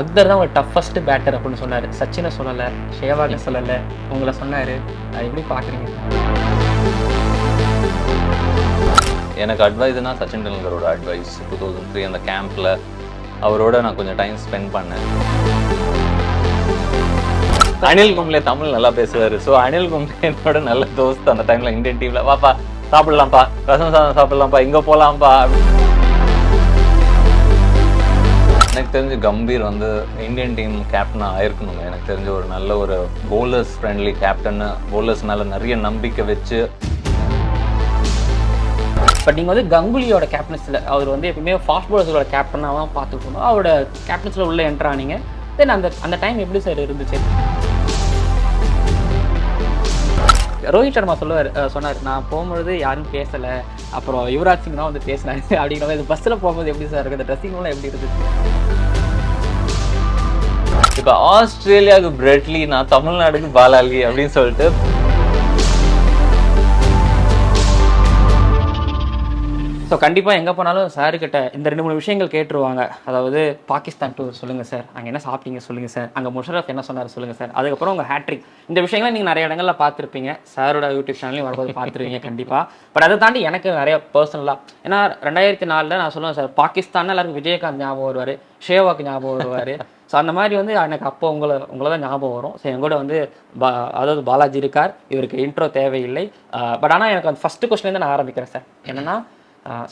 அக்தர் தான் ஒரு toughest batter அப்படின்னு சொன்னார். சச்சினை சொல்லலை ஷேவாக சொல்லலை. உங்களை சொன்னார். அது எப்படி பார்க்குறீங்க எனக்கு அட்வைஸ்னால் சச்சின் டெண்டுல்கரோட அட்வைஸ் டூ தௌசண்ட் த்ரீ அந்த கேம்பில் அவரோட நான் கொஞ்சம் டைம் ஸ்பெண்ட் பண்ணேன். அனில் கும்ளே தமிழ் நல்லா பேசுவார். ஸோ அனில் கும்ளே என்னோட நல்ல தோஸ்த் அந்த டைமில் இந்தியன் டீமில் வாப்பா சாப்பிட்லாம்ப்பா. ரசம் சாதம் சாப்பிட்லாம்ப்பா. இங்கே போகலாம்ப்பா அப்படின்னு எனக்கு தெரிஞ்சு கம்பீர் வந்து இந்தியன் டீம் கேப்டனாக ஆயிருக்கணுங்க. எனக்கு தெரிஞ்ச ஒரு நல்ல ஒரு போலர்ஸ் ஃப்ரெண்ட்லி கேப்டன் bowlers மேலே நிறைய நம்பிக்கை வச்சு. பட் நீங்கள் வந்து கங்குலியோட கேப்டன்ஸில் அவர் வந்து எப்பவுமே ஃபாஸ்ட் போலர்ஸோட கேப்டனாக தான் பார்த்துட்டு இருந்தோம் அவரோட கேப்டன்ஸில் உள்ளே என்டர் ஆனீங்க. தென் அந்த அந்த டைம் எப்படி சார் இருந்துச்சு? ரோஹித் சர்மா சொல்லுவார் சொன்னார் நான் போகும்பொழுது யாரும் பேசலை. அப்புறம் யுவராஜ் சிங் தான் வந்து பேசினாரு. அப்படிங்கிற மாதிரி. பஸ்ஸில் போகும்போது எப்படி சார் இருக்குது? அந்த ட்ரெஸ்ஸிங்லாம் எப்படி இருந்துச்சு? இப்போ ஆஸ்திரேலியாவுக்கு பிரெட்லி நான் தமிழ்நாடுக்கு பாலாலி அப்படின்னு சொல்லிட்டு ஸோ கண்டிப்பாக எங்கே போனாலும் சார் கிட்ட இந்த ரெண்டு மூணு விஷயங்கள் கேட்டுருவாங்க. அதாவது பாகிஸ்தான் டூர் சொல்லுங்கள் சார் அங்கே என்ன சாப்பிட்டீங்க சொல்லுங்கள் சார் அங்கே முஷரஃப் என்ன சொன்னார் சொல்லுங்கள் சார் அதுக்கப்புறம் உங்கள் ஹேட்ரிக் இந்த விஷயங்களை நீங்கள் நிறைய இடங்களில் பார்த்துருப்பீங்க. சாரோட யூடியூப் சேனலையும் வரும்போது பார்த்துருவீங்க கண்டிப்பாக பட் அதை தாண்டி எனக்கு நிறைய பர்சனலாக ஏன்னா ரெண்டாயிரத்தி நாலில் நான் சொல்லுவேன் சார் பாகிஸ்தான் எல்லாருக்கும் விஜயகாந்த் ஞாபகம் வருவார் ஷேவாக் ஞாபகம் வருவார். ஸோ அந்த மாதிரி வந்து எனக்கு அப்போ உங்களை உங்களை தான் ஞாபகம் வரும். ஸோ எங்கூட வந்து பா அதாவது பாலாஜி இருக்கார். இவருக்கு இன்ட்ரோ தேவையில்லை. பட் ஆனால் எனக்கு அந்த ஃபஸ்ட்டு கொஸ்டின்லேருந்து நான் ஆரம்பிக்கிறேன் சார் என்னன்னா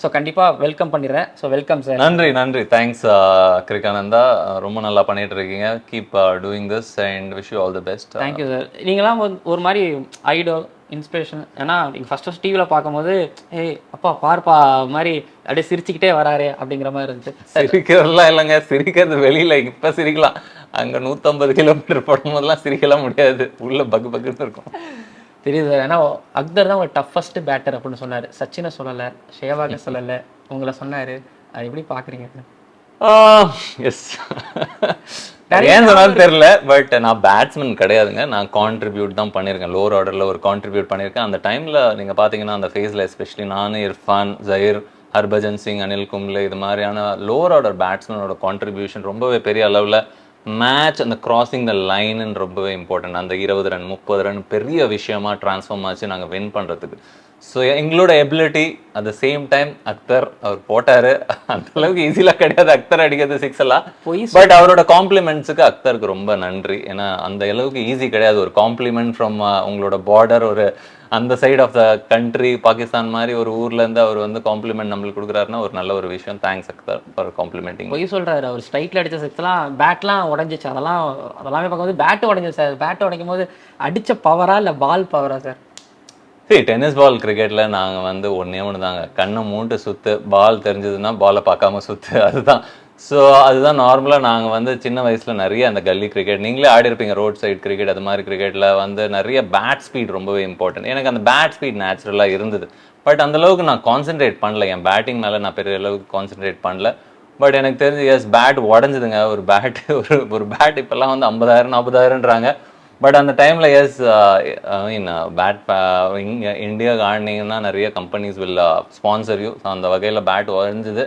ஸோ கண்டிப்பாக வெல்கம் பண்ணிடுறேன். ஸோ வெல்கம் சார் நன்றி நன்றி. தேங்க்ஸ் கிரிகானந்தா ரொம்ப நல்லா பண்ணிட்டு இருக்கீங்க keep doing this and wish you all the best thank you sir நீங்களாம் ஒரு மாதிரி ஐடோல் இன்ஸ்பிரேஷன் ஏன்னா நீங்கள் ஃபஸ்ட் ஃபஸ்ட் டிவியில் பார்க்கும்போது ஏய் அப்பா பார்ப்பா மாதிரி அப்படியே சிரிச்சுக்கிட்டே வராரு அப்படிங்கிற மாதிரி இருந்துச்சு. சிரிக்கிறதுலாம் இல்லைங்க. சிரிக்கிறது வெளியில இப்ப சிரிக்கலாம். அங்க நூத்தம்பது கிலோமீட்டர் போடும்போதெல்லாம் சிரிக்கலாம் முடியாது. உள்ள பக்கு பக்குன்னு இருக்கும். தெரியுது ஏன்னா அக்தர் தான் ஒரு டஃபஸ்ட் பேட்டர் அப்படின்னு சொன்னார். சச்சினை சொல்லலை ஷேவாக சொல்லலை. உங்களை சொன்னார். அது எப்படி பார்க்குறீங்க எஸ் ஏன் சொன்னாலும் தெரியல பட் நான் பேட்ஸ்மேன் கிடையாதுங்க. நான் கான்ட்ரிபியூட் தான் பண்ணியிருக்கேன். லோவர் ஆர்டரில் ஒரு கான்ட்ரிபியூட் பண்ணியிருக்கேன். அந்த டைமில் நீங்கள் பார்த்தீங்கன்னா அந்த ஃபேஸில் எஸ்பெஷலி நான் இர்ஃபான் ஜஹீர் ஹர்பஜன் சிங் அனில் கும்ளே இது மாதிரியான லோவர் ஆர்டர் பேட்ஸ்மேனோட கான்ட்ரிபியூஷன் ரொம்பவே பெரிய அளவில் மேட்ச் அந்த கிராசிங் த லைன் ரொம்பவே இம்பார்ட்டன்ட் அந்த இருபது ரன் முப்பது ரன் பெரிய விஷயமா ட்ரான்ஸ்ஃபார்ம் ஆச்சு. நாங்கள் வின் பண்ணுறதுக்கு ஸோ எங்களோட ability at the same time Akhtar அவர் போட்டாரு. அந்த அளவுக்கு ஈஸிலாம் கிடையாது. அக்தர் அடிக்கிறது சிக்ஸ் எல்லாம். பட் அவரோட காம்ப்ளிமெண்ட்ஸுக்கு அக்தருக்கு ரொம்ப நன்றி. ஏன்னா அந்த அளவுக்கு ஈஸி கிடையாது. ஒரு காம்ப்ளிமெண்ட் ஃப்ரம் உங்களோட பார்டர் ஒரு அந்த side of the country Pakistan மாதிரி ஒரு ஊர்ல இருந்து அவர் வந்து காம்ப்ளிமெண்ட் நம்மளுக்கு கொடுக்குறாருன்னா ஒரு நல்ல ஒரு விஷயம். தேங்க்ஸ் அக்தர் ஃபார் காம்ப்ளிமெண்டிங் பொய் சொல்றாரு. அவர் ஸ்ட்ரைட்ல அடிச்ச சிக்ஸ்லாம் பேட்லாம் உடஞ்சிச்சு. அதெல்லாம் அதெல்லாமே பார்க்கும்போது பேட் உடஞ்சிச்சு சார் பேட் உடைக்கும் போது அடிச்ச பவரா இல்லை பால் பவரா சார் சரி டென்னிஸ் பால் கிரிக்கெட்டில் நாங்கள் வந்து ஒன்றே ஒன்று தாங்க கண்ணை மூண்டு சுற்று பால் தெரிஞ்சதுன்னா பாலை பார்க்காம சுற்று அதுதான். ஸோ அதுதான் நார்மலாக நாங்கள் வந்து சின்ன வயசில் நிறைய அந்த கல்லி கிரிக்கெட் நீங்களே ஆடி இருப்பீங்க ரோட் சைடு கிரிக்கெட் அது மாதிரி கிரிக்கெட்டில் வந்து நிறைய பேட் ஸ்பீட் ரொம்பவே இம்பார்ட்டன்ட் எனக்கு அந்த பேட் ஸ்பீட் நேச்சுரலாக இருந்தது. பட் அந்த அளவுக்கு நான் கான்சென்ட்ரேட் பண்ணல. என் பேட்டிங் மேலே நான் பெரிய அளவுக்கு கான்சென்ட்ரேட் பண்ணல. பட் எனக்கு தெரிஞ்சு எஸ் பேட் உடஞ்சிதுங்க. ஒரு பேட் ஒரு ஒரு பேட் இப்போல்லாம் வந்து ஐம்பதாயிரம் நாற்பதாயிரன்றாங்க பட் அந்த டைமில் எஸ் ஐ மீன் பேட் இங்கே இந்தியாவுக்கு ஆடினீங்கன்னா நிறைய கம்பெனிஸ் வில் ஸ்பான்சர் யூ அந்த வகையில் பேட் உடஞ்சுது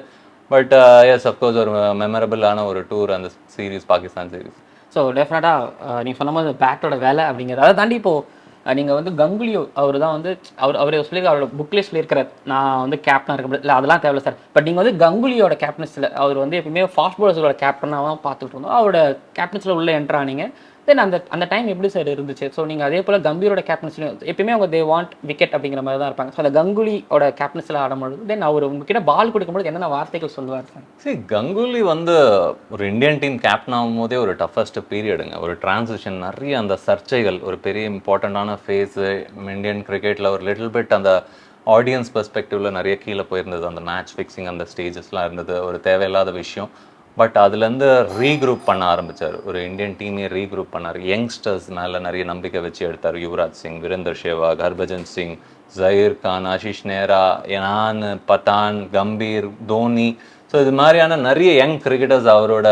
பட் எஸ் அஃப்கோர்ஸ் ஒரு மெமரபிளான ஒரு டூர் அந்த சீரீஸ் பாகிஸ்தான் சீரீஸ் ஸோ டெஃபினட்டாக நீங்கள் சொன்ன மாதிரி பேட்டோட வேலை அப்படிங்கிறது. அதை தாண்டி இப்போது uh, நீங்கள் வந்து கங்குலி அவர் தான் வந்து அவர் அவர் சொல்லி அவரோட புக்லேயே சொல்லியிருக்கிறார் நான் வந்து கேப்டனாக இருக்க முடியாது. இல்லை அதெல்லாம் தேவையில்ல சார் பட் நீங்கள் வந்து கங்குலியோட கேப்டன்ஸில் அவர் வந்து எப்பயுமே ஃபாஸ்ட் பாலர்ஸோட கேப்டனாக தான் பார்த்துட்டு இருந்தோம். அவரோட கேப்டன்ஸில் உள்ளே என்ட்ரானீங்க தென் அந்த அந்த டைம் எப்படி சார் இருந்துச்சு? ஸோ நீங்கள் அதே போல் கம்பீரோட கேப்டன்ஸ்லையும் எப்பயுமே அவங்க தே வாண்ட் விக்கெட் அப்படிங்கிற மாதிரி தான் இருப்பாங்க. ஸோ அந்த கங்குலியோட கேப்டன்ஸில் ஆடும்பொழுது தென் அவர் உங்ககிட்ட பால் கொடுக்கும்போது என்னென்ன வார்த்தைகள் சொல்லுவார் சார் சரி கங்குலி வந்து ஒரு இந்தியன் டீம் கேப்டன் ஆகும்போதே ஒரு டஃபஸ்ட் பீரியடுங்க ஒரு டிரான்சிஷன் நிறைய அந்த சர்ச்சைகள் ஒரு பெரிய இம்பார்ட்டண்ட்டான ஃபேஸு இந்தியன் கிரிக்கெட்டில் ஒரு லிட்டில் பிட் அந்த ஆடியன்ஸ் பெர்ஸ்பெக்டிவ்ல நிறைய கீழே போயிருந்தது. அந்த மேட்ச் ஃபிக்ஸிங் அந்த ஸ்டேஜஸ்லாம் இருந்தது. ஒரு தேவையில்லாத விஷயம். பட் அதுலேருந்து ரீக்ரூப் பண்ண ஆரம்பிச்சார். ஒரு இந்தியன் டீமே ரீக்ரூப் பண்ணார். யங்ஸ்டர்ஸ் மேலே நிறைய நம்பிக்கை வச்சு எடுத்தார். யுவராஜ் சிங் வீரேந்தர் சேவாக் ஹர்பஜன் சிங் ஜஹீர் கான் ஆஷிஷ் நேரா நான் பதான் கம்பீர் தோனி ஸோ இது மாதிரியான நிறைய யங் கிரிக்கெட்டர்ஸ் அவரோட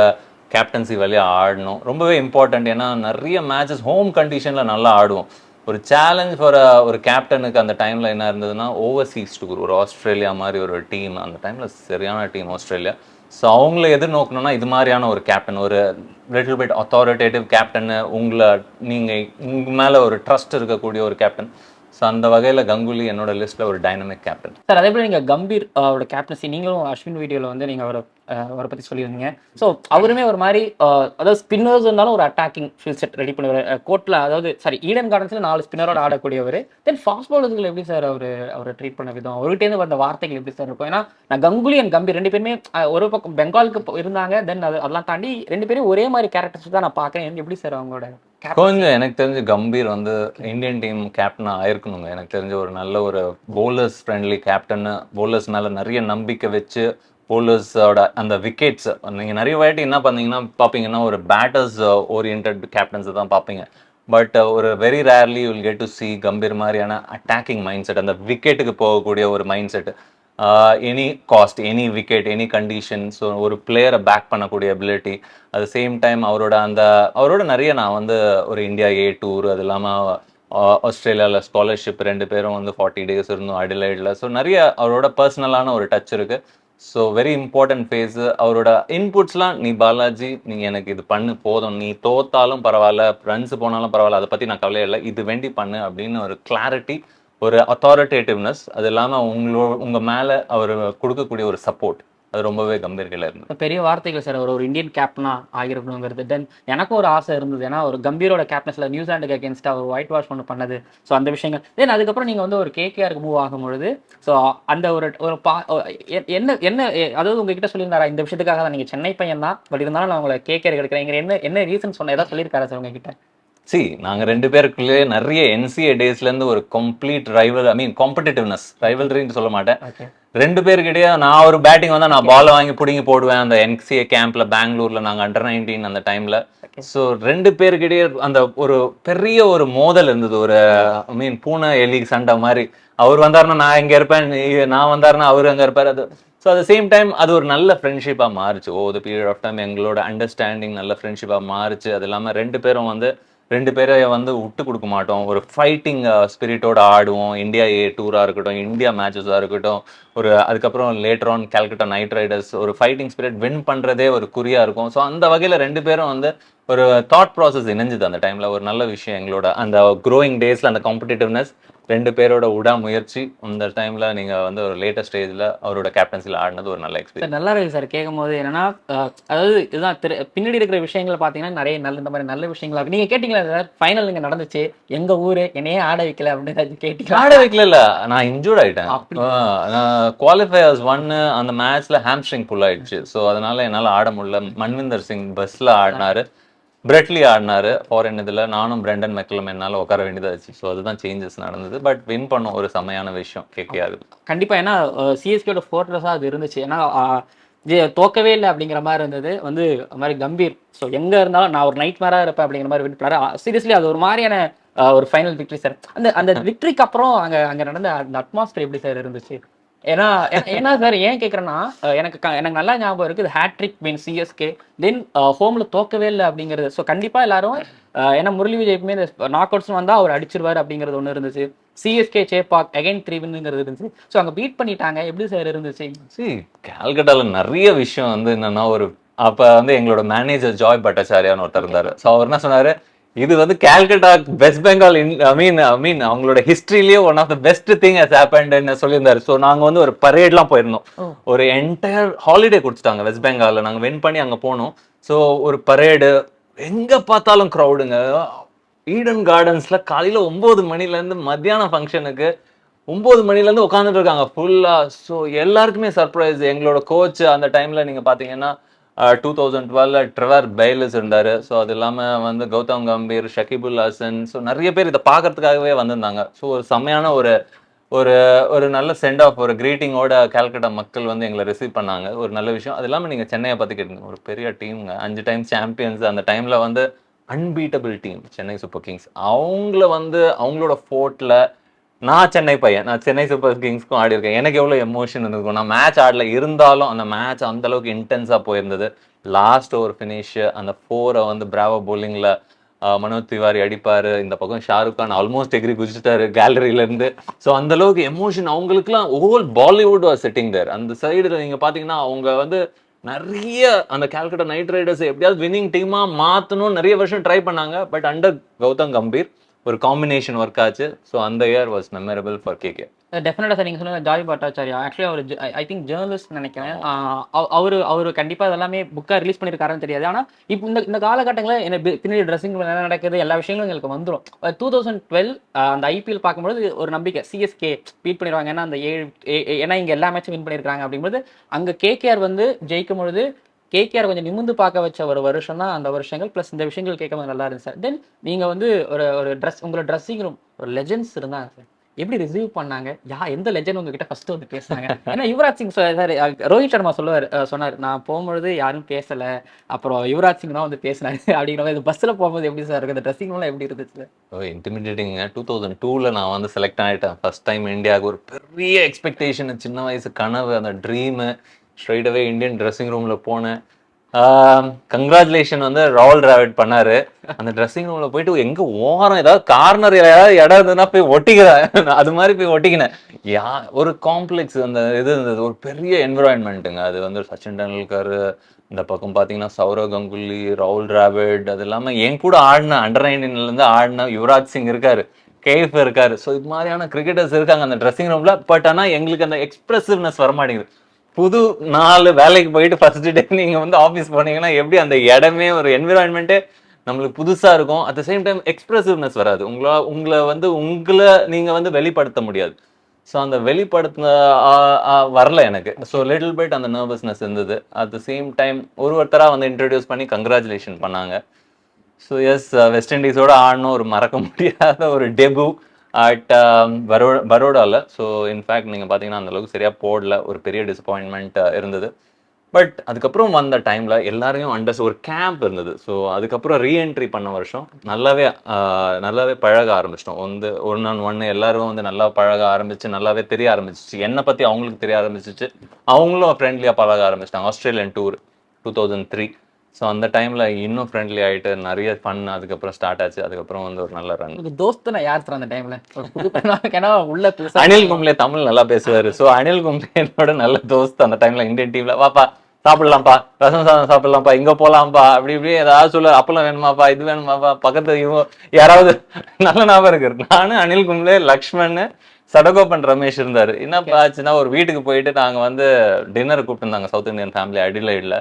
கேப்டன்சி வழியாக ஆடணும். ரொம்பவே இம்பார்ட்டண்ட் ஏன்னா நிறைய மேட்சஸ் ஹோம் கண்டிஷனில் நல்லா ஆடுவோம். ஒரு சேலஞ்ச் ஃபார் ஒரு கேப்டனுக்கு அந்த டைமில் என்ன இருந்ததுன்னா ஓவர்சீஸ் டூர் ஒரு ஆஸ்திரேலியா மாதிரி ஒரு டீம் அந்த டைமில் சரியான டீம் ஆஸ்திரேலியா ஸோ அவங்கள எதிர்நோக்கணும்னா இது மாதிரியான ஒரு கேப்டன் ஒரு லிட்டில் பிட் அத்தாரிட்டேட்டிவ் கேப்டன்னு உங்களை நீங்கள் உங்க மேலே ஒரு ட்ரஸ்ட் இருக்கக்கூடிய ஒரு கேப்டன் ஸோ அந்த வகையில் கங்குலி என்னோட லிஸ்ட்டில் ஒரு டைனமிக் கேப்டன் சார் அதே போல் நீங்கள் கம்பீர் அவரோட கேப்டன்சி நீங்களும் அஸ்வின் வீடியோவில் வந்து நீங்கள் அவரை அவரை பற்றி சொல்லியிருந்தீங்க. ஸோ அவருமே ஒரு மாதிரி அதாவது ஸ்பின்னர்ஸ் இருந்தாலும் ஒரு அட்டாக்கிங் ஃபீல் செட் ரெடி பண்ணுவார். கோர்ட்டில் அதாவது சாரி ஈடன் கார்டன்ஸில் நாலு ஸ்பின்னரோட ஆடக்கூடியவர். தென் ஃபாஸ்ட் பவுலர்ஸ்கள் எப்படி சார் அவர் அவரை ட்ரீட் பண்ண விதம்? அவர்கிட்டேருந்து வந்த வார்த்தைகள் எப்படி சார் இருக்கும்? ஏன்னா நான் கங்குலி அண்ட் கம்பீர் ரெண்டு பேருமே ஒரு பக்கம் பெங்காலுக்கு இருந்தாங்க. தென் அது அதெல்லாம் தாண்டி ரெண்டு பேரும் ஒரே மாதிரி கேரக்டர்ஸ் தான் நான் பார்க்குறேன். எப்படி சார் அவங்களோட கொஞ்சம் எனக்கு தெரிஞ்சு கம்பீர் வந்து இந்தியன் டீம் கேப்டனா ஆயிருக்கணுங்க. எனக்கு தெரிஞ்ச ஒரு நல்ல ஒரு bowlers ஃப்ரெண்ட்லி கேப்டன் மேல நிறைய நம்பிக்கை வச்சு bowlers-ஓட அந்த விக்கெட்ஸ் நீங்க நிறைய வாட்டி என்ன பண்ணீங்கன்னா பார்ப்பீங்கன்னா ஒரு பேட்டர்ஸ் ஓரியன்ட் கேப்டன்ஸ் தான் பார்ப்பீங்க பட் ஒரு very rarely will get to see Gambhir மாதிரியான அட்டாக்கிங் மைண்ட் செட் அந்த விக்கெட்டுக்கு போகக்கூடிய ஒரு mind set any cost any wicket any condition so ஒரு பிளேயரை பேக் பண்ணக்கூடிய அபிலிட்டி அட் சேம் டைம் அவரோட அந்த அவரோட நிறைய நான் வந்து ஒரு இந்தியா ஏ டூர் அது இல்லாமல் ஆஸ்திரேலியாவில் ஸ்காலர்ஷிப் ரெண்டு பேரும் வந்து ஃபார்ட்டி டேஸ் இருந்தோம் அடிலைடில் ஸோ நிறைய அவரோட பர்சனலான ஒரு டச் இருக்குது ஸோ வெரி இம்பார்ட்டன்ட் ஃபேஸ் அவரோட இன்புட்ஸ்லாம் நீ பாலாஜி நீ எனக்கு இது பண்ணு போதும். நீ தோத்தாலும் பரவாயில்ல ரன்ஸ் போனாலும் பரவாயில்ல அதை பற்றி நான் கவலையே இல்லை. இது வேண்டி பண்ணு அப்படின்னு ஒரு கிளாரிட்டி ஒரு அத்தாரிட்டேட்டிவ்னஸ் அது இல்லாமல் உங்களோ உங்கள் மேலே அவர் கொடுக்கக்கூடிய ஒரு சப்போர்ட் அது ரொம்பவே கம்பீர்களை இருந்தது. பெரிய வார்த்தைகள் சார் அவர் ஒரு இந்தியன் கேப்டனா ஆகிருக்கணுங்கிறது. தென் எனக்கும் ஒரு ஆசை இருந்தது. ஏன்னா ஒரு கம்பீரோட கேப்டன்ஸ்ல நியூசிலாண்டுக்கு அகேன்ஸ்டா ஒரு ஒயிட் வாஷ் ஒன்று பண்ணது. ஸோ அந்த விஷயங்கள். தென் அதுக்கப்புறம் நீங்கள் வந்து ஒரு கேகேஆருக்கு மூவ் ஆகும் பொழுது ஸோ அந்த ஒரு ஒரு பா எ- என்ன என்ன அதாவது உங்ககிட்ட சொல்லியிருந்தாரா இந்த விஷயத்துக்காக தான்? நீங்கள் சென்னை பையன் தான் பட் இருந்தாலும் நான் உங்களை கேகேஆர் எடுக்கிறேன். என்ன என்ன ரீசன் சொன்ன ஏதாவது சொல்லியிருக்காரா சார் உங்ககிட்ட? சி நாங்கள் ரெண்டு பேருக்குள்ளேயே நிறைய என்சிஏ டேஸ்லேருந்து ஒரு complete rival I mean competitiveness ரைவல்ரின்னு சொல்ல மாட்டேன். ரெண்டு பேருக்கிட்டயே நான் ஒரு பேட்டிங் வந்தா நான் பாலை வாங்கி பிடிங்கி போடுவேன். அந்த என்சிஏ கேம்ப்ல பெங்களூர்ல நாங்க அண்டர் நைன்டீன் அந்த டைம்ல ஸோ ரெண்டு பேருக்கிட்டயே அந்த ஒரு பெரிய ஒரு மோதல் இருந்தது. ஒரு ஐ மீன் பூனை எலி சண்டை மாதிரி. அவர் வந்தாருன்னா நான் இங்க இருப்பேன் நான் வந்தாருன்னா அவர் அங்க இருப்பார். அது ஸோ அட் சேம் டைம் அது ஒரு நல்ல ஃப்ரெண்ட்ஷிப்பாக மாறுச்சு. ஓ த பீரியட் ஆஃப் டைம் எங்களோட அண்டர்ஸ்டாண்டிங் நல்ல ஃப்ரெண்ட்ஷிப்பாக மாறுச்சு. அது இல்லாமல் ரெண்டு பேரும் வந்து ரெண்டு பேரை வந்து விட்டு கொடுக்க மாட்டோம். ஒரு ஃபைட்டிங் ஸ்பிரிட்டோட ஆடுவோம். இந்தியா ஏ டூராக இருக்கட்டும் இந்தியா மேட்சஸாக இருக்கட்டும். ஒரு அதுக்கப்புறம் later on Calcutta knight riders ஒரு ஃபைட்டிங் ஸ்பிரிட் வின் பண்ணுறதே ஒரு குறியாக இருக்கும். ஸோ அந்த வகையில் ரெண்டு பேரும் வந்து ஒரு தாட் ப்ராசஸ் இணைஞ்சுது அந்த டைமில் ஒரு நல்ல விஷயம் எங்களோட. அந்த க்ரோயிங் டேஸில் அந்த காம்படிட்டிவ்னஸ் ரெண்டு பேரோட உடாமுயற்சி அந்த டைமில் நீங்கள் வந்து ஒரு லேட்டஸ்ட் ஸ்டேஜில் அவரோட கேப்டன்சியில் ஆடினது ஒரு நல்ல எக்ஸ்பீரியன்ஸ் நல்லா இருக்கு சார். கேட்கும் போது என்னன்னா அதாவது இதுதான் திரு- பின்னாடி இருக்கிற விஷயங்களை பார்த்தீங்கன்னா நிறைய நல்ல இந்த மாதிரி நல்ல விஷயங்களா இருக்கு. நீங்க கேட்டீங்களா சார்? ஃபைனல் இங்க நடந்துச்சு. எங்க ஊரு? என்னையே ஆட வைக்கல அப்படின்னு கேட்டீங்களா? ஆட வைக்கல நான் இன்ஜூர்ட் ஆயிட்டேன். நான் குவாலிஃபயர்ஸ் ஒன்னு அந்த மேட்ச்ல ஹாம்ஸ்ட்ரிங் புல் ஆயிடுச்சு. ஸோ அதனால என்னால ஆட முடியல. மன்விந்தர் சிங் பஸ்ல ஆடினாரு. பிரெட்லி ஆடினாரு ஃபாரின் இதுல. நானும் பிரெண்டன் மெக்கலம் என்னால உட்கார வேண்டியதாச்சு ஸோ அதுதான் சேஞ்சஸ் நடந்தது. பட் வின் பண்ண ஒரு செமையான விஷயம் கேகே. ஆகுது கண்டிப்பா. ஏன்னா சிஎஸ்கேட ஃபோர்ட்ரஸாக அது இருந்துச்சு. ஏன்னா தோக்கவே இல்லை அப்படிங்கிற மாதிரி இருந்தது. வந்து அது மாதிரி கம்பீர். ஸோ எங்க இருந்தாலும் நான் ஒரு நைட் மேரா இருப்பேன் அப்படிங்கிற மாதிரி வின் பண்ணாரு. சீரியஸ்லி அது ஒரு மாதிரியான ஒரு ஃபைனல் விக்டரி சார் அந்த அந்த விக்டரிக்கு அப்புறம் அங்க அங்க நடந்த அந்த அட்மாஸ்பியர் எப்படி சார் இருந்துச்சு? ஏன்னா ஏன்னா சார் ஏன் கேட்குறேன்னா எனக்கு க- எனக்கு நல்லா ஞாபகம் இருக்குது ஹேட்ரிக் மீன் சிஎஸ்கே தென் ஹோமில் தோக்கவே இல்லை அப்படிங்கிறது. ஸோ கண்டிப்பாக எல்லாரும் ஏன்னா முரளி விஜய் எப்பவுமே இந்த நாக் அவுட்ஸ் வந்தால் அவர் அடிச்சிருவாரு அப்படிங்கிறது ஒன்று இருந்துச்சு. சிஎஸ்கே சேப்பாக் அகைன் த்ரீ வின்னுங்கிறது இருந்துச்சு. ஸோ அங்கே பீட் பண்ணிட்டாங்க. எப்படி சார் இருந்துச்சு? சி கால்கட்டால நிறைய விஷயம் வந்து என்னன்னா ஒரு அப்போ வந்து எங்களோட மேனேஜர் ஜாய் பட்டாச்சாரியான்னு ஒருத்தர் இருந்தார். ஸோ அவர் என்ன சொன்னார்? இது வந்து Calcutta West Bengal I mean I mean அவங்களோட ஹிஸ்டரியிலேயே one of the best thing has ஹேப்பன்ட்னு சொல்லியிருந்தாரு. ஸோ நாங்க வந்து ஒரு பரேட்லாம் போயிருந்தோம். ஒரு என்டையர் ஹாலிடே கொடுத்துட்டாங்க வெஸ்ட் பெங்கால்ல நாங்க வின் பண்ணி அங்க போனோம். ஸோ ஒரு பரேடு எங்க பார்த்தாலும் க்ரௌடுங்க ஈடன் கார்டன்ஸ்ல காலையில ஒன்பது மணில இருந்து மத்தியானம் ஃபங்க்ஷனுக்கு ஒன்பது மணில இருந்து உட்காந்துட்டு இருக்காங்க ஃபுல்லா ஸோ எல்லாருக்குமே சர்ப்ரைஸ் எங்களோட கோச் அந்த டைம்ல நீங்க பாத்தீங்கன்னா two thousand twelve Trevor Bayliss இருந்தார். ஸோ அது இல்லாமல் வந்து கௌதம் கம்பீர் ஷகிபுல் ஹசன் ஸோ நிறைய பேர் இதை பார்க்கறதுக்காகவே வந்திருந்தாங்க. ஸோ ஒரு செம்மையான ஒரு ஒரு ஒரு நல்ல சென்ட் ஆஃப் ஒரு கிரீட்டிங்கோட கேல்கட்டா மக்கள் வந்து எங்களை ரிசீவ் பண்ணாங்க. ஒரு நல்ல விஷயம். அது இல்லாமல் நீங்கள் சென்னையை பற்றி ஒரு பெரிய டீம்ங்க. அஞ்சு டைம் சாம்பியன்ஸ் அந்த டைமில் வந்து unbeatable team Chennai super kings அவங்கள வந்து அவங்களோட ஃபோர்ட்டில் நான் சென்னை பையன். நான் சென்னை சூப்பர் கிங்ஸ்க்கும் ஆடி இருக்கேன். எனக்கு எவ்வளோ எமோஷன் இருந்திருக்கும்? நான் மேட்ச் ஆடல. இருந்தாலும் அந்த மேட்ச் அந்த அளவுக்கு இன்டென்ஸாக போயிருந்தது. லாஸ்ட் ஓவர் ஃபினிஷ் அந்த ஃபோரை வந்து பிராவோ போலிங்கில் மனோஜ் திவாரி அடிப்பார். இந்த பக்கம் ஷாருக் கான் ஆல்மோஸ்ட் எகிரி குதிச்சிட்டாரு கேலரியிலேருந்து ஸோ அந்த அளவுக்கு எமோஷன் அவங்களுக்குலாம் whole Bollywood was setting there அந்த சைடில் நீங்கள் பார்த்தீங்கன்னா அவங்க வந்து நிறைய அந்த கேல்கட்டா நைட் ரைடர்ஸ் எப்படியாவது வின்னிங் டீமாக மாற்றணும்னு நிறைய வருஷம் ட்ரை பண்ணாங்க. பட் அண்டர் கௌதம் கம்பீர் ஒரு காம்பினேஷன் ஒர்க் ஆச்சு. ஸோ அந்த year was memorable for KK டெஃபினட்டாக சார் நீங்கள் சொன்ன ஜாய் பட்டாச்சாரியா? ஆக்சுவலி அவர் ஐ திங்க் ஜேர்னலிஸ்ட் நினைக்கிறேன். Uh, அவர் அவர் கண்டிப்பாக இதெல்லாமே புக்காக ரிலீஸ் பண்ணியிருக்காருன்னு தெரியாது. ஆனால் இப்போ இந்த இந்த காலகட்டங்களில் என்ன பி- பின்னாடி ட்ரெஸ்ஸிங் என்ன நடக்குது எல்லா விஷயங்களும் எங்களுக்கு வந்துடும் டூ தௌசண்ட் டுவெல் அந்த ஐபிஎல் பார்க்கும்போது ஒரு நம்பிக்கை. சிஎஸ்கே பீட் பண்ணிடுவாங்க. ஏன்னா அந்த ஏழு ஏ- ஏன்னா இங்கே எல்லா மேட்சும் வின் பண்ணியிருக்காங்க அப்படிங்கும்போது அங்கே கேகேஆர் வந்து ஜெயிக்கும் பொழுது கேகேஆர் கொஞ்சம் நிமிந்து பார்க்க வச்ச ஒரு வருஷம் தான் அந்த வருஷங்கள் ப்ளஸ் இந்த விஷயங்கள் கேட்கும் நல்லா இருந்துச்சு சார். தென் நீங்கள் வந்து ஒரு ஒரு ட்ரெஸ் உங்களோட ட்ரெஸ்ஸிங் ரூம் ஒரு லெஜெண்ட்ஸ் இருந்தாங்க சார். எப்படி ரிசீவ் பண்ணாங்க? யா எந்த லெஜண்ட் உங்ககிட்ட ஃபர்ஸ்ட் வந்து பேசுனாங்க? ஏன்னா யுவராஜ் சிங் சார் ரோஹித் சர்மா சொல்லுவார் சொன்னார் நான் போகும்பொழுது யாரும் பேசல. அப்புறம் யுவராஜ் சிங் தான் வந்து பேசினாங்க அப்படிங்கிற மாதிரி பஸ்ஸில் போகும்போது எப்படி சார் இருக்கு அந்த ட்ரெஸ்ஸிங் எல்லாம் எப்படி இருந்துச்சு ஓ இன்டிமிடேட்டிங்க டூ தௌசண்ட் டூவில் நான் வந்து செலக்ட் ஆகிட்டேன் ஃபர்ஸ்ட் டைம் இந்தியாவுக்கு ஒரு பெரிய எக்ஸ்பெக்டேஷன் சின்ன வயசு கனவு அந்த ட்ரீமு ஸ்ட்ரைட்டாகவே இந்தியன் ட்ரெஸ்ஸிங் ரூமில் போனேன். கங்க்ராச்சுலேஷன் வந்து ராவல் டிராவிட் பண்ணாரு. அந்த ட்ரெஸ்ஸிங் ரூம்ல போயிட்டு எங்க ஓரம் ஏதாவது கார்னர் ஏதாவது இடம் இருந்ததுன்னா போய் ஒட்டிக்கிறேன். அது மாதிரி போய் ஒட்டிக்கினேன். யா ஒரு காம்ப்ளெக்ஸ் அந்த இது இருந்தது. ஒரு பெரிய என்விரான்மெண்ட்டுங்க அது வந்து சச்சின் டெண்டுல்கர் இந்த பக்கம் பார்த்தீங்கன்னா சௌரவ் கங்குலி ராகுல் டிராவிட் அது இல்லாமல் என் கூட ஆடின அண்டர் இருந்து ஆடின யுவராஜ் சிங் இருக்காரு. கேஃப் இருக்காரு. ஸோ இது மாதிரியான கிரிக்கெட்டர்ஸ் இருக்காங்க அந்த ட்ரெஸ்ஸிங் ரூம்ல பட் ஆனால் எங்களுக்கு அந்த எக்ஸ்பிரசிவ்னஸ் வரமாட்டேங்குது. புது நாலு வேலைக்கு போயிட்டு ஃபர்ஸ்ட் டே நீங்க வந்து ஆஃபீஸ் போனீங்கன்னா எப்படி அந்த இடமே ஒரு என்விரான்மெண்ட்டே நம்மளுக்கு புதுசா இருக்கும். அட் த சேம் டைம் எக்ஸ்பிரசிவ்னஸ் வராது. உங்களா உங்களை வந்து உங்களை நீங்க வந்து வெளிப்படுத்த முடியாது. ஸோ அந்த வெளிப்படுத்த வரல எனக்கு. ஸோ லிட்டில் பைட் அந்த நர்வஸ்னஸ் இருந்தது. அட் த சேம் டைம் ஒரு ஒருத்தராக வந்து இன்ட்ரடியூஸ் பண்ணி கங்க்ராச்சுலேஷன் பண்ணாங்க. ஸோ எஸ் வெஸ்ட் இண்டீஸோட ஆடணும் ஒரு மறக்க முடியாத ஒரு டெபு அட் பரோ um, பரோடாவில் ஸோ இன்ஃபேக்ட் நீங்கள் பார்த்தீங்கன்னா அந்தளவுக்கு சரியாக போடல. ஒரு பெரிய டிசப்பாயின்மெண்ட் இருந்தது. பட் அதுக்கப்புறம் வந்த டைமில் எல்லாரையும் அண்டர்ஸ் ஒரு கேம்ப் இருந்தது. ஸோ அதுக்கப்புறம் ரீஎன்ட்ரி பண்ண வருஷம் நல்லாவே நல்லாவே பழக ஆரம்பிச்சிட்டோம். வந்து ஒன் ஆன் ஒன்று எல்லாரும் வந்து நல்லா பழக ஆரம்பிச்சு நல்லாவே தெரிய ஆரம்பிச்சிச்சு. என்னை பற்றி அவங்களுக்கு தெரிய ஆரம்பிச்சிச்சு. அவங்களும் ஃப்ரெண்ட்லியாக பழக ஆரம்பிச்சிட்டாங்க. Australian tour two thousand three so அந்த டைமில் இன்னும் ஃப்ரெண்ட்லி ஆகிட்டு நிறைய ஃபன் அதுக்கப்புறம் ஸ்டார்ட் ஆச்சு. அதுக்கப்புறம் வந்து ஒரு நல்ல ரன் உங்களுக்கு தோஸ்துனா யார் அந்த டைம்ல ஏன்னா உள்ள புதுசா அனில் கும்ளே தமிழ் நல்லா பேசுவாரு. ஸோ அனில் கும்ளே என்னோட நல்ல தோஸ்த் அந்த டைம்ல இந்தியன் டீம்ல வாப்பா சாப்பிடலாம்ப்பா. ரசம் சாதம் சாப்பிடலாம்ப்பா. இங்க போலாம்ப்பா. அப்படி இப்படி ஏதாவது சொல்ல அப்பளம் வேணுமாப்பா இது வேணுமாப்பா பக்கத்து இவங்க யாராவது நல்ல ஞாபகம் இருக்கு. நானு அனில் கும்ளே லக்ஷ்மண் சடகோபன் ரமேஷ் இருந்தாரு. என்னப்பா ஆச்சுன்னா ஒரு வீட்டுக்கு போயிட்டு நாங்க வந்து டின்னர் கூப்பிட்டுருந்தாங்க சவுத் இந்தியன் ஃபேமிலி அடிலைட்ல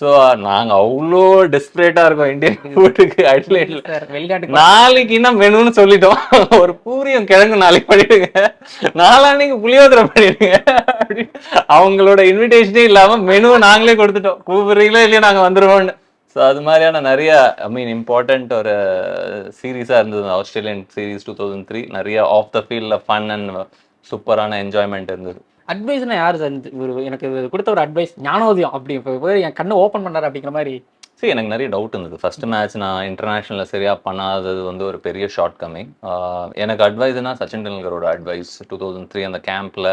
ஸோ நாங்க அவ்வளோ டெஸ்பரேட்டா இருக்கோம். இந்தியன் ஃபுட்டுக்கு அடிலைட்ல சார் வெளிநாட்டுக்கு நாளைக்கு என்ன மெனுன்னு சொல்லிட்டோம். ஒரு பூரியும் கிழங்கு நாளைக்கு பண்ணிடுங்க. நாளான்னைக்கு புளியோதரை பண்ணிடுங்க. அவங்களோட இன்விடேஷனே இல்லாம மெனு நாங்களே கொடுத்துட்டோம். கூப்பிடுறீங்களோ இல்லையா நாங்க வந்துருவோம்னு. ஸோ அது மாதிரியான நிறைய ஐ மீன் இம்பார்ட்டன்ட் ஒரு சீரீஸாக இருந்தது. Australian series two thousand three நிறைய ஆஃப் த ஃபீல்டில் ஃபன் அண்ட் சூப்பரான என்ஜாய்மெண்ட் இருந்தது. அட்வைஸ்னா யார் சார்? ஒரு எனக்கு இது கொடுத்த ஒரு அட்வைஸ் ஞானோதயம் அப்படி. இப்போ என் கண்ணை ஓப்பன் பண்ணாரு அப்படிங்கிற மாதிரி. சரி எனக்கு நிறைய டவுட் இருந்தது. ஃபர்ஸ்ட் மேட்ச் நான் இன்டர்நேஷனலில் சரியாக பண்ணாதது வந்து ஒரு பெரிய ஷார்ட் கம்மிங் எனக்கு அட்வைஸ்னா சச்சின் டெண்டுல்கரோட அட்வைஸ் டூ தௌசண்ட் த்ரீ அந்த கேம்பில்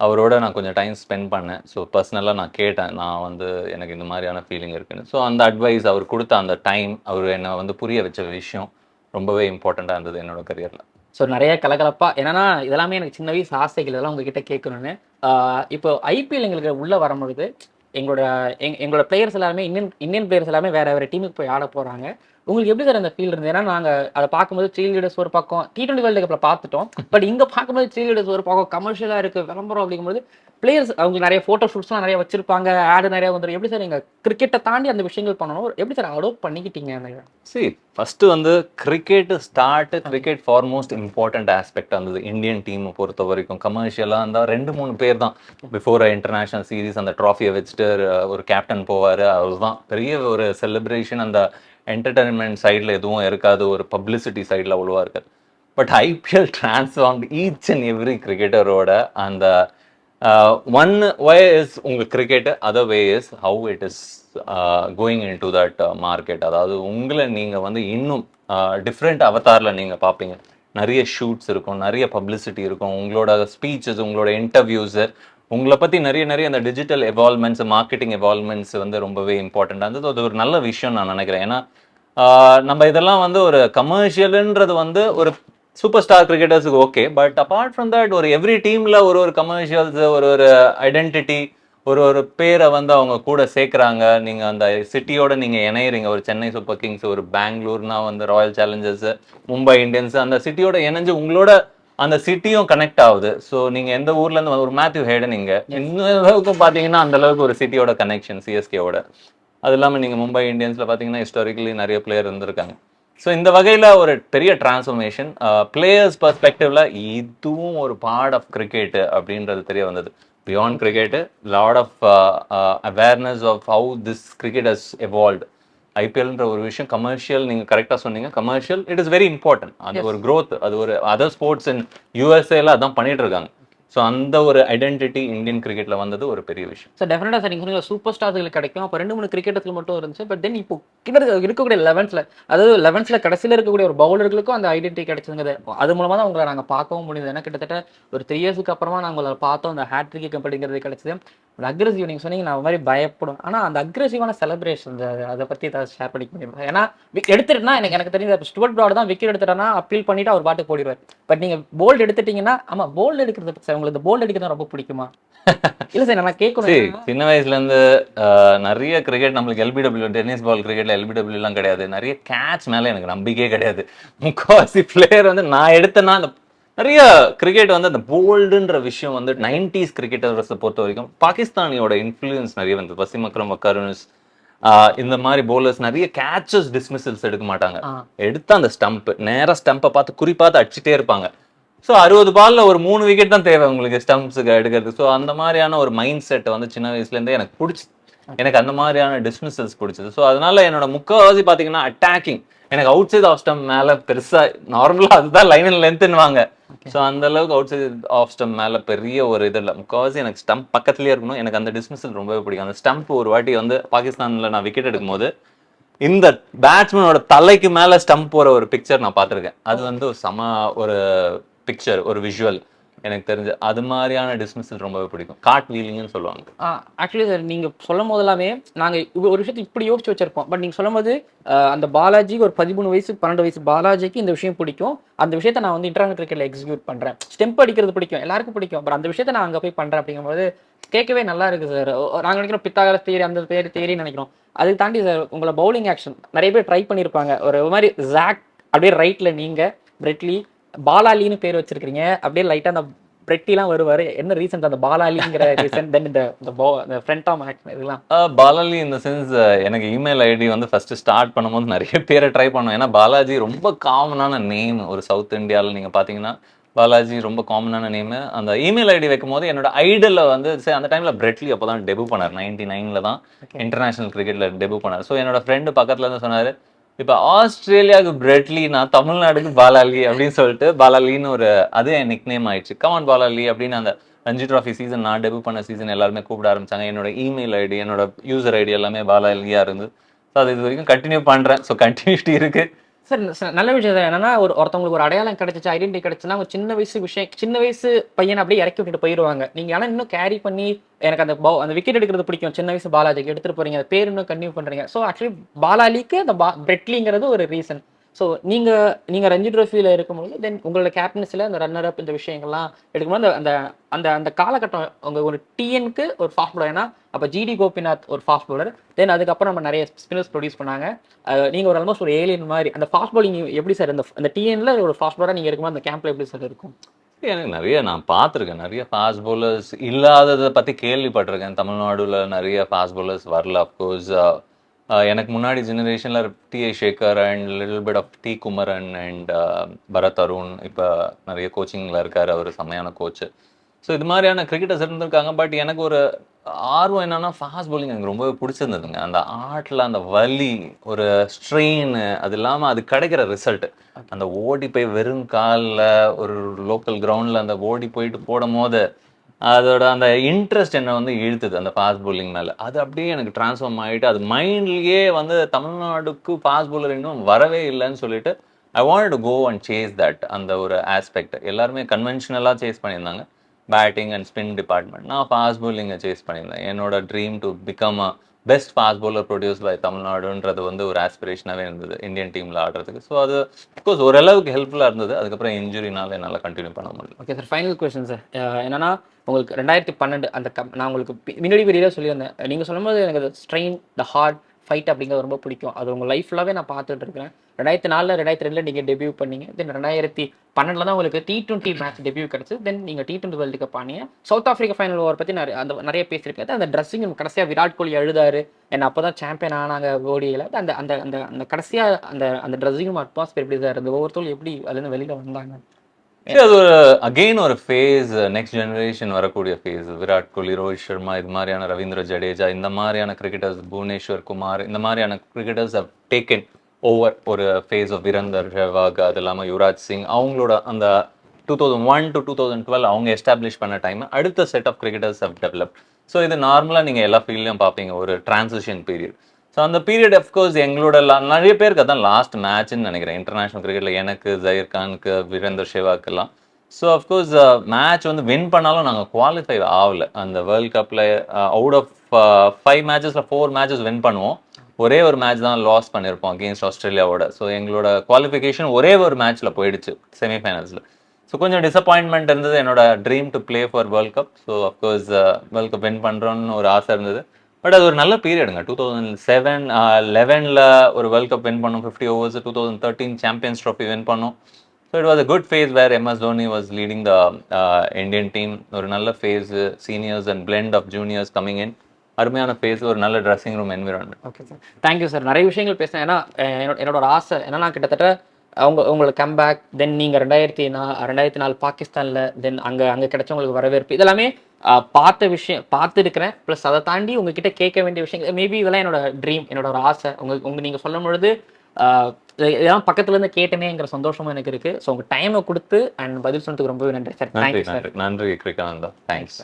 அவரோட நான் கொஞ்சம் டைம் ஸ்பெண்ட் பண்ணேன். ஸோ பர்சனலாக நான் கேட்டேன். நான் வந்து எனக்கு இந்த மாதிரியான ஃபீலிங் இருக்குன்னு. ஸோ அந்த அட்வைஸ் அவர் கொடுத்த அந்த டைம் அவர் என்னை வந்து புரிய வச்ச விஷயம் ரொம்பவே இம்பார்ட்டண்ட்டாக இருந்தது என்னோட கரியரில் ஸோ நிறைய கலகலப்பா. என்னன்னா இதெல்லாமே எனக்கு சின்ன வயசு ஆசைகள். இதெல்லாம் உங்ககிட்ட கேட்கணும்னு. இப்போ ஐபிஎல் எங்களுக்கு உள்ள வரும்பொழுது எங்களோட எங் எங்களோட பிளேயர்ஸ் எல்லாமே இந்தியன் இந்தியன் பிளேயர்ஸ் எல்லாமே வேற வேற டீமுக்கு போய் ஆட போறாங்க. உங்களுக்கு எப்படி சார் அந்த ஃபீல் இருந்தது? ஏன்னா நாங்க அதை பார்க்கும்போது த்ரீ லீடர்ஸ் ஒரு பக்கம் டி டுவெண்ட்டி வேர்ல்டு கப்ல பார்த்துட்டோம். பட் இங்க பார்க்கும்போது த்ரீ லீடர்ஸ் ஒரு பக்கம் கமர்ஷியலா இருக்கு விளம்பரம் அப்படிங்கும்போது பிளேயர்ஸ் அவங்க நிறைய ஃபோட்டோ ஷூட்ஸ்லாம் நிறைய வச்சிருப்பாங்க ஆடு நிறைய வந்துடும் எப்படி சார் எங்கள் கிரிக்கெட்டை தாண்டி அந்த விஷயங்கள் பண்ணணும்? எப்படி சார் அடோப் பண்ணிக்கிட்டீங்க அந்த சி ஃபர்ஸ்ட் வந்து cricket start cricket foremost important aspect வந்தது. இந்தியன் டீம் பொறுத்த வரைக்கும் கமர்ஷியலாக இருந்தால் ரெண்டு மூணு பேர் தான். பிஃபோர் இன்டர்நேஷனல் சீரிஸ் அந்த ட்ராஃபியை வச்சுட்டு ஒரு கேப்டன் போவார் அதுதான் பெரிய ஒரு செலிப்ரேஷன் அந்த என்டர்டைன்மெண்ட் சைடில் எதுவும் இருக்காது. ஒரு பப்ளிசிட்டி சைடில் அவ்வளோவா இருக்காது but IPL transform each and every கிரிக்கெட்டரோட அந்த ஒன் வே இஸ் உங்கள் cricket other way is how it is going in to that market அதாவது உங்களை நீங்கள் வந்து இன்னும் uh, டிஃப்ரெண்ட் அவதாரில் நீங்கள் பார்ப்பீங்க நிறைய ஷூட்ஸ் இருக்கும் நிறைய பப்ளிசிட்டி இருக்கும். உங்களோட ஸ்பீச்சஸ் உங்களோட இன்டர்வியூஸு உங்களை பற்றி நிறைய நிறைய அந்த டிஜிட்டல் எவால்மெண்ட்ஸ் மார்க்கெட்டிங் எவால்மெண்ட்ஸ் வந்து ரொம்பவே இம்பார்ட்டண்டாக இருந்தது அது ஒரு நல்ல விஷயம் நான் நினைக்கிறேன். ஏன்னா uh, நம்ம இதெல்லாம் வந்து ஒரு கமர்ஷியலுன்றது வந்து ஒரு super star கிரிக்கெட்டர்ஸுக்கு okay but apart from that ஒரு எவ்ரி டீம்ல ஒரு ஒரு கமர்ஷியல்ஸ் ஒரு ஒரு ஐடென்டிட்டி ஒரு ஒரு பேரை வந்து அவங்க கூட சேர்க்குறாங்க. நீங்க அந்த சிட்டியோட நீங்க இணையறீங்க. ஒரு சென்னை சூப்பர் கிங்ஸ் ஒரு பெங்களூர்னா வந்து ராயல் சேலஞ்சர்ஸ் மும்பை இந்தியன்ஸ் அந்த சிட்டியோட இணைஞ்சு உங்களோட அந்த சிட்டியும் கனெக்ட் ஆகுது. ஸோ நீங்க எந்த ஊர்ல இருந்து வந்து- ஒரு மேத்யூ ஹேடன் இங்க. இந்த அளவுக்கு பாத்தீங்கன்னா அந்த அளவுக்கு ஒரு சிட்டியோட கனெக்ஷன் சிஎஸ்கேவோட அது இல்லாம நீங்க மும்பை இந்தியன்ஸ்ல பாத்தீங்கன்னா ஹிஸ்டாரிக்கலி நிறைய பிளேயர் இருந்திருக்காங்க. ஸோ இந்த வகையில ஒரு பெரிய டிரான்ஸ்ஃபர்மேஷன் பிளேயர்ஸ் பர்ஸ்பெக்டிவ்ல இதுவும் ஒரு பார்ட் ஆஃப் கிரிக்கெட் அப்படின்றது தெரிய வந்தது. Beyond cricket lot of awareness of how this cricket has evolved ஐபிஎல்ன்ற ஒரு விஷயம் கமர்ஷியல் நீங்க கரெக்டா சொன்னீங்க. Commercial it is very important அது ஒரு growth அது ஒரு அதர் ஸ்போர்ட்ஸ் இன் யூஎஸ்ஏல அதான் பண்ணிட்டு இருக்காங்க. ஸோ அந்த ஒரு ஐடென்டிட்டி இந்தியன் கிரிக்கெட்ல வந்தது ஒரு பெரிய விஷயம். சார் டெஃபினட்டாக சார் நீங்கள் சொன்னீங்க சூப்பர் ஸ்டார்ஸ்களுக்கு கிடைக்கும். அப்போ ரெண்டு மூணு கிரிக்கெட்டத்தில் மட்டும் இருந்துச்சு. பட் தென் இப்போ கிட்ட இருக்கக்கூடிய லெவன்ஸில் அதாவது லெவன்ஸில் கடைசியில் இருக்கக்கூடிய ஒரு பவுலர்களுக்கும் அந்த ஐடென்டிட்டி கிடைச்சதுங்கிறது. அது மூலமாக தான் உங்களை நாங்கள் பார்க்கவும் முடியுது ஏன்னா கிட்டத்தட்ட ஒரு த்ரீ இயர்ஸ்க்கு அப்புறமா நாங்கள் உங்களை பார்த்தோம். அந்த ஹேட்ரிக் அப்படிங்கிறது கிடைச்சது. அந்த அக்ரெசிவ் நீங்கள் சொன்னீங்க நான் மாதிரி பயப்படும். ஆனால் அந்த அக்ரெசிவான செலிப்ரேஷன் அதை பற்றி ஏதாவது ஷேர் பண்ணிக்க முடியும்? ஏன்னா wick- எடுத்துட்டுனா எனக்கு எனக்கு தெரிஞ்ச ஸ்டுவர்ட் ப்ராட் தான் விக்கெட் எடுத்துட்டா அப்பீல் பண்ணிட்டு அவர் பாட்டுக்கு போயிடுவார் பட் நீங்கள் போல்டு எடுத்துட்டீங்கன்னா ஆமாம் போல்டு எடுக்கிறது சார் உங்களுக்கு போல்டு எடுக்கிறது ரொம்ப பிடிக்குமா? இல்லை சார் நான் சரி கேட்கணும் சின்ன வயசுல இருந்து நிறைய கிரிக்கெட் நம்மளுக்கு எல்பிடபிள்யூ டென்னிஸ் பால் கிரிக்கெட்ல எல்பிடபிள்யூலாம் கிடையாது. நிறைய கேட்ச் மேலே எனக்கு நம்பிக்கையே கிடையாது. முக்கால்வாசி பிளேயர் வந்து நான் எடுத்தேன்னா அந்த நிறைய கிரிக்கெட் வந்து அந்த போல்டுன்ற விஷயம் வந்து நைன்டிஸ் கிரிக்கெட்டர்ஸை பொறுத்த வரைக்கும் பாகிஸ்தானியோட இன்ஃப்ளூயன்ஸ் நிறைய வந்தது வசீம் அக்ரம் வக்காருன்ஸ் இந்த மாதிரி போலர்ஸ் நிறைய கேச்சஸ் டிஸ்மிசல்ஸ் எடுக்க மாட்டாங்க. எடுத்து அந்த ஸ்டம்ப் நேரா ஸ்டம்பை பார்த்து குறிப்பாத்து அடிச்சுட்டே இருப்பாங்க. ஸோ அறுபது பால்ல ஒரு மூணு விக்கெட் தான் தேவை உங்களுக்கு ஸ்டம்ப்ஸுக்கு எடுக்கிறது ஸோ அந்த மாதிரியான ஒரு மைண்ட் செட் வந்து சின்ன வயசுல இருந்தே எனக்கு பிடிச்சி எனக்கு அந்த மாதிரியான டிஸ்மிசல்ஸ் பிடிச்சது. ஸோ அதனால என்னோட முக்கால்வாசி பார்த்தீங்கன்னா அட்டாக்கிங் எனக்கு அவுட் சைட் ஆஃப் ஸ்டம் மேல பெருசா நார்மலா அதுதான் லைன் அண்ட் லென்த்னுவாங்க ஸோ அந்த அளவுக்கு அவுட் சைட் ஆஃப் ஸ்டம் மேல பெரிய ஒரு இது இல்லை. முக்கால்வாசி எனக்கு ஸ்டம்ப் பக்கத்துலயே இருக்கணும். எனக்கு அந்த டிஸ்மிசல் ரொம்பவே பிடிக்கும். அந்த ஸ்டம்ப் ஒரு வாட்டி வந்து பாகிஸ்தான்ல நான் விக்கெட் எடுக்கும்போது இந்த பேட்ஸ்மேனோட தலைக்கு மேல ஸ்டம்ப் போற ஒரு பிக்சர் நான் பார்த்திருக்கேன். அது வந்து ஒரு சம ஒரு பிக்சர் ஒரு விஷுவல் எனக்கு தெரிஞ்சு அது மாதிரியான டிஸ்மிஸல் ரொம்பவே பிடிக்கும். காட் வீலிங்னு சொல்லுவாங்க. ஆக்சுவலி சார் நீங்கள் சொல்லும் போதெல்லாமே நாங்கள் ஒரு விஷயத்தை இப்படி யோசிச்சு வச்சிருப்போம். பட் நீங்கள் சொல்லும் போது அந்த பாலாஜிக்கு ஒரு பதிமூணு வயசு பன்னெண்டு வயசு பாலாஜிக்கு இந்த விஷயம் பிடிக்கும். அந்த விஷயத்த நான் வந்து இன்டர்நெட் கிரிக்கெட்ல எக்ஸிக்யூட் பண்ணுறேன் ஸ்டெம்ப் அடிக்கிறது பிடிக்கும். எல்லாருக்கும் பிடிக்கும். பட் அந்த விஷயத்த நான் அங்கே போய் பண்ணுறேன் அப்படிங்கும்போது கேட்கவே நல்லா இருக்கு சார் நாங்கள் நினைக்கிறோம் பித்தாகர தேரி அந்த பேர் தேரின்னு நினைக்கிறோம். அதுக்கு தாண்டி சார் உங்களை பவுலிங் ஆக்ஷன் நிறைய பேர் ட்ரை பண்ணியிருப்பாங்க ஒரு மாதிரி ஜாக் அப்படியே ரைட்டில் நீங்கள் பிரெட்லி பாலாலின்னு பேர் வச்சிருக்கீங்க அப்படியே லைட்டாக அந்த பிரெட்டிலாம் வருவார். என்ன ரீசன் அந்த பாலாலிங்கிற ரீசன் தென் இந்த ஃப்ரண்ட் ஆம் ஆக்ஷன் இதெல்லாம். பாலாஜி இந்த சென்ஸ் எனக்கு இமெயில் ஐடி வந்து ஃபர்ஸ்ட் ஸ்டார்ட் பண்ணும்போது நிறைய பேரை ட்ரை பண்ணோம் ஏன்னா பாலாஜி ரொம்ப காமனான நேம் ஒரு சவுத் இந்தியாவில் நீங்கள் பார்த்தீங்கன்னா பாலாஜி ரொம்ப காமனான நேம் அந்த இமெயில் ஐடி வைக்கும் போது என்னோட ஐடலில் வந்து சரி அந்த டைமில் பிரெட்லி அப்போ தான் டெபு பண்ணார். நைன்டி நைனில் தான் இன்டர்நேஷனல் கிரிக்கெட்டில் டெபு பண்ணார். ஸோ என்னோட ஃப்ரெண்டு பக்கத்தில் இருந்து சொன்னார் இப்போ ஆஸ்திரேலியாவுக்கு பிரெட்லினா தமிழ்நாடுக்கு பாலாலி அப்படின்னு சொல்லிட்டு பாலாலின்னு ஒரு அது என் நிக் நேம் ஆயிடுச்சு கமான் பாலாலி அப்படின்னு அந்த ரஞ்சி ட்ராஃபி சீசன் நான் டெபு பண்ண சீசன் எல்லாருமே கூப்பிட ஆரம்பிச்சாங்க. என்னோட இமெயில் ஐடி என்னோட யூசர் ஐடி எல்லாமே பாலாலியாக இருந்து ஸோ அது இது வரைக்கும் கண்டினியூ பண்ணுறேன் ஸோ கண்டினியூட்டி இருக்குது சார் நல்ல விஷயம் சார் என்னன்னா ஒரு ஒருத்தவங்களுக்கு ஒரு அடையாளம் கிடைச்சிச்சு ஐடென்டி கிடைச்சுன்னா ஒரு சின்ன வயசு விஷயம் சின்ன வயசு பையனை அப்படியே இறக்கி விட்டுட்டு போயிடுவாங்க நீங்க ஆனா இன்னும் கேரி பண்ணி எனக்கு அந்த பவு- அந்த விக்கெட் எடுக்கிறது பிடிக்கும். சின்ன வயசு பாலாஜிக்கு எடுத்துட்டு போறீங்க அந்த பேர் இன்னும் கன்டினியூ பண்றீங்க. ஸோ ஆக்சுவலி பாலாலிக்கு அந்த பா பிரெட்லிங்கிறது ஒரு ரீசன் ஸோ நீங்கள் நீங்கள் ரஞ்சி ட்ரோஃபியில் இருக்கும்போது தென் உங்களோட கேப்டன்ஸில் அந்த ரன்னர் அப் இந்த விஷயங்கள்லாம் எடுக்கும்போது அந்த அந்த அந்த அந்த காலகட்டம் உங்கள் ஒரு டிஎனுக்கு ஒரு ஃபாஸ்ட் bowler. ஏன்னா அப்போ ஜிடி கோபிநாத் ஒரு ஃபாஸ்ட் பாலர் தென் அதுக்கப்புறம் நம்ம நிறைய ஸ்பின்னர்ஸ் ப்ரொடியூஸ் பண்ணாங்க. நீங்கள் ஒரு ஆல்மோஸ்ட் ஒரு ஏலியன் மாதிரி அந்த ஃபாஸ்ட் பவுலிங் எப்படி சார் அந்த அந்த டிஎன்ல ஒரு ஃபாஸ்ட் bowler நீங்கள் இருக்கும்போது அந்த கேம்ப்ல எப்படி சார் இருக்கும்? எனக்கு நிறைய நான் பார்த்துருக்கேன். நிறைய ஃபாஸ்ட் பவுலர்ஸ் இல்லாததை பற்றி கேள்விப்பட்டிருக்கேன். தமிழ்நாடுல நிறைய ஃபாஸ்ட் பவுலர்ஸ் வரல. அஃப்கோர்ஸ் எனக்கு முன்னாடி ஜெனரேஷனில் T A Sekar and little bit of T Kumaran and Bharat Arun இப்போ நிறைய கோச்சிங்கில் இருக்கார் அவர் செம்மையான கோச்சு ஸோ இது மாதிரியான கிரிக்கெட்டர்ஸ் இருந்திருக்காங்க பட் எனக்கு ஒரு ஆர்வம் என்னன்னா ஃபாஸ்ட் பவுலிங் எனக்கு ரொம்பவே பிடிச்சிருந்ததுங்க. அந்த ஆட்டில் அந்த வலி ஒரு ஸ்ட்ரெயின் அது இல்லாமல் அது கிடைக்கிற ரிசல்ட் அந்த ஓடி போய் வெறும் காலில் ஒரு லோக்கல் கிரவுண்டில் அந்த ஓடி போயிட்டு போடும் போது அதோட அந்த இன்ட்ரெஸ்ட் என்னை வந்து இழுத்துது அந்த ஃபாஸ்ட் பவுலிங் மேலே. அது அப்படியே எனக்கு ட்ரான்ஸ்ஃபார்ம் ஆகிட்டு அது மைண்ட்லேயே வந்து தமிழ்நாடுக்கு ஃபாஸ்ட் பவுலர் இன்னும் வரவே இல்லைன்னு சொல்லிட்டு I want to go and chase that அந்த ஒரு ஆஸ்பெக்ட் எல்லாருமே கன்வென்ஷனலாக சேஸ் பண்ணியிருந்தாங்க. பேட்டிங் அண்ட் ஸ்பின் டிபார்ட்மெண்ட் நான் ஃபாஸ்ட் பவுலிங்கை சேஸ் பண்ணியிருந்தேன். என்னோட dream to become a best fast bowler produce by தமிழ்நாடுன்றது வந்து ஒரு ஆஸ்பிரேஷனாகவே இருந்தது இந்தியன் டீமில் ஆடுறதுக்கு. ஸோ அது அஃப்கோர்ஸ் ஓரளவுக்கு ஹெல்ப்ஃபுல்லாக இருந்தது. அதுக்கப்புறம் இன்ஜுரினால என்னால் கண்டினியூ பண்ண முடியல. Okay sir final question sir என்னன்னா உங்களுக்கு ரெண்டாயிரத்தி பன்னெண்டு அந்த கப் நான் உங்களுக்கு முன்னாடி பெரியதாக சொல்லியிருந்தேன். நீங்கள் சொல்லும்போது எனக்கு ஸ்ட்ரெயின் த ஹார்ட் ஃபைட் அப்படிங்கிறது ரொம்ப பிடிக்கும். அது உங்கள் லைஃப் ஃபுல்லாகவே நான் பார்த்துட்டு இருக்கிறேன். ரெண்டாயிரத்தி நாலில் ரெண்டாயிரத்தி ரெண்டில் நீங்கள் டெபியூ பண்ணீங்க. தென் ரெண்டாயிரத்தி பன்னெண்டில் தான் உங்களுக்கு டி டுவெண்ட்டி மேட்ச் டெபியூ கிடச்சி தென் நீங்கள் டி டுவெண்ட்டி வேர்ல்டு கப் ஆனீங்க. சவுத் ஆஃப்ரிக்கா ஃபைனல் ஓவர் பற்றி நிறைய அந்த நிறைய பேசியிருக்காது அந்த ட்ரெஸ்ஸிங் கடைசியாக விராட் கோலி எழுதாரு என்ன அப்போ தான் சாம்பியன் ஆனாங்க ஓடியில். அந்த அந்த அந்த அந்த கடைசியாக அந்த அந்த ட்ரெஸ்ஸிங் அட்மாஸ்பியர் எப்படி சார் இருந்தது? ஒவ்வொருத்தரும் எப்படி அதுலேருந்து வெளியில் வந்தாங்க? அது ஒரு அகெயின் ஒரு ஃபேஸ் நெக்ஸ்ட் ஜெனரேஷன் வரக்கூடிய ஃபேஸ் விராட் கோலி ரோஹித் சர்மா இது மாதிரியான ரவீந்திர ஜடேஜா இந்த மாதிரியான கிரிக்கெட்டர்ஸ் புவனேஸ்வர் குமார் இந்த மாதிரியான கிரிக்கெட்டர்ஸ் ஹவ் டேக்கன் ஓவர் ஒரு ஃபேஸ் ஆஃப் வீரந்தர் செவாக் அது இல்லாமல் யுவராஜ் சிங். அவங்களோட அந்த two thousand one to two thousand twelve அவங்க எஸ்டாப்ளிஷ் பண்ண டைம் அடுத்த set of cricketers have develop so இது நார்மலாக நீங்கள் எல்லா ஃபீல்ட்லையும் பார்ப்பீங்க ஒரு டிரான்சிஷன் பீரியட் ஸோ அந்த பீரியட் அஃப்கோர்ஸ் எங்களோட லா நிறைய பேருக்கு அதான் லாஸ்ட் மேட்ச்னு நினைக்கிறேன். இன்டர்நேஷனல் கிரிக்கெட்டில் எனக்கு ஜயர் கானுக்கு வீரேந்தர் ஷேவாக்கெல்லாம். ஸோ அஃப்கோர்ஸ் மேட்ச் uh, வந்து வின் பண்ணாலும் நாங்கள் குவாலிஃபை ஆகல. அந்த வேர்ல்ட் கப்பில் அவுட் ஆஃப் ஃபைவ் மேட்சஸில் ஃபோர் மேட்சஸ் வின் பண்ணுவோம். ஒரே ஒரு மேட்ச் தான் லாஸ் பண்ணியிருப்போம் அகேன்ஸ்ட் ஆஸ்திரேலியாவோட. ஸோ எங்களோட குவாலிஃபிகேஷன் ஒரே ஒரு மேட்ச்சில் போயிடுச்சு செமிஃபைனல்ஸில் ஸோ கொஞ்சம் டிசப்பாயின்மெண்ட் இருந்தது என்னோட dream to play for world cup so of course world cup win பண்ணுறோன்னு ஒரு ஆசை இருந்தது. பட் அது ஒரு நல்ல பீரியடுங்க டூ தௌசண்ட் செவன் லெவனில் ஒரு வேர்ல்ட் கப் வின் பண்ணும். Fifty overs two thousand thirteen champions trophy win பண்ணும். So it was a good phase where MS Dhoni was leading the Indian team ஒரு நல்ல phase seniors and blend of juniors coming in அருமையான face ஒரு நல்ல dressing room environment okay sir thank you sir நிறைய விஷயங்கள் பேசினேன். ஏன்னா என்னோட என்னோட ஒரு ஆசை என்னன்னா கிட்டத்தட்ட அவங்க உங்களுக்கு கம்பேக் தென் நீங்கள் ரெண்டாயிரத்தி நா ரெண்டாயிரத்தி நாலு பாகிஸ்தானில் தென் அங்கே அங்கே கிடைச்சவங்களுக்கு வரவேற்பு. இதெல்லாமே பார்த்த விஷயம் பார்த்துருக்கிறேன். ப்ளஸ் அதை தாண்டி உங்ககிட்ட கேட்க வேண்டிய விஷயங்கள் மேபி இதெல்லாம் என்னோட ட்ரீம் என்னோட ஒரு ஆசை. உங்க உங்க நீங்கள் சொல்லும் பொழுது இதெல்லாம் பக்கத்துல இருந்து கேட்டனேங்கிற சந்தோஷமும் எனக்கு இருக்கு. ஸோ உங்க டைமை கொடுத்து அண்ட் பதில் சொன்னதுக்கு ரொம்பவே நன்றி சார் நன்றி தேங்க்யூ சார் நன்றி நன்றி கிரிகானந்தா தேங்க்ஸ்